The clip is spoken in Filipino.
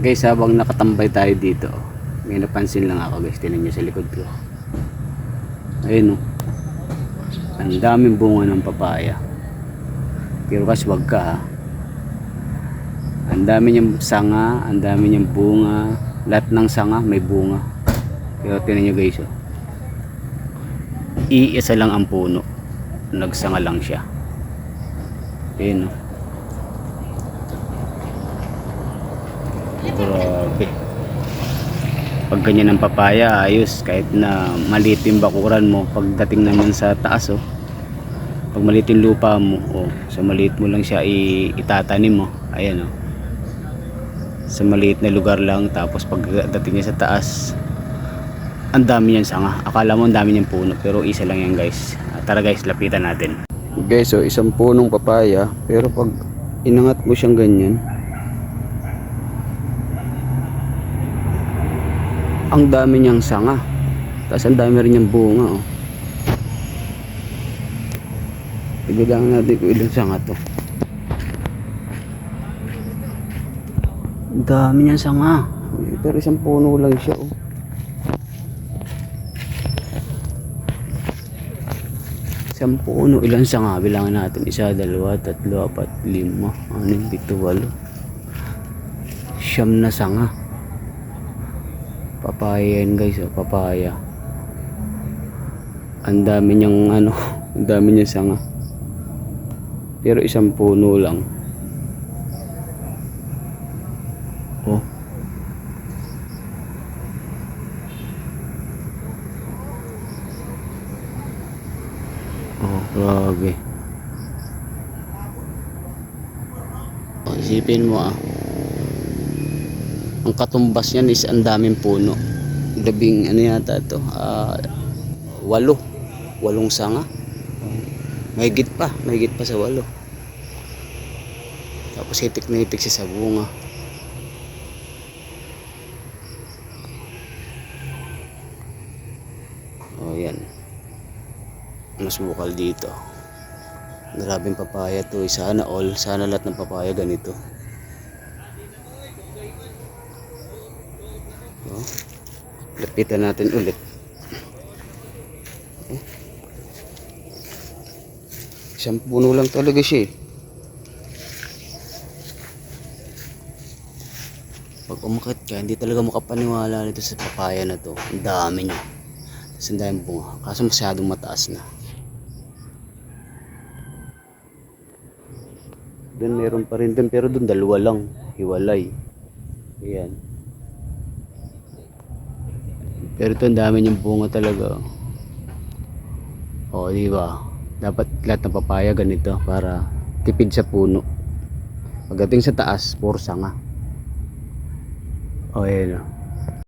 Guys, habang nakatambay tayo dito, may napansin lang ako guys, tinan nyo sa likod ko. Ayun oh. Ang daming bunga ng papaya. Pero kas wag ka ha. Ang dami niyang sanga, ang dami niyang bunga. Lahat ng sanga may bunga. Pero tinan nyo guys oh. Iisa lang ang puno. Nagsanga lang siya. Ayun oh. Grabe. Pag ganyan ang papaya, ayos. Kahit na maliit yung bakuran mo, pagdating naman sa taas, oh. Pag maliit yung lupa mo, oh, sa maliit mo lang siya itatanim mo. Ayan, oh. Sa maliit na lugar lang, tapos pagdating niya sa taas, ang dami niyan sanga. Akala mo ang dami niyang puno, pero isa lang yan guys. Ah, Tara guys, lapitan natin. Guys, so isang punong papaya, pero pag inangat mo siyang ganyan, ang dami niyang sanga. Tapos ang dami rin niyang bunga. Oh. Ibilangan natin kung ilang sanga to. Ang dami niyang sanga. Pero isang puno lang siya. Oh. Isang puno. Ilang sanga? Bilangan natin. Isa, dalawa, tatlo, apat, lima, anim, pito, walo. Siyam na sanga. Papaya yan guys, oh, papaya. Ang dami niyang ano, ang dami niyang sanga. Pero isang puno lang. Oh. Oh, grabe. Oh, isipin mo ah ang katumbas niyan is ang daming puno. Labing ano yata to ah walo. Walong sanga. Mahigit pa mahigit pa sa walo. Tapos hitik na hitik siya sa bunga. Oh yan. Mas bukal dito. Grabing papaya to eh. sana all sana lahat ng papaya ganito Oh. Lapitan natin ulit. Eh. Isang puno lang talaga siya eh. Pag umakit ka, hindi talaga makapaniwala nito sa papaya na to. Ang dami niya. Tapos ang daming bunga. Kaso masyadong mataas na. Doon meron pa rin doon pero doon dalawa lang. Hiwalay. Ayan. Pero ito ang dami niyang bunga talaga. O, di ba? Dapat lahat ng papaya ganito para tipid sa puno. Pagdating sa taas, puro sanga. O, ayan o.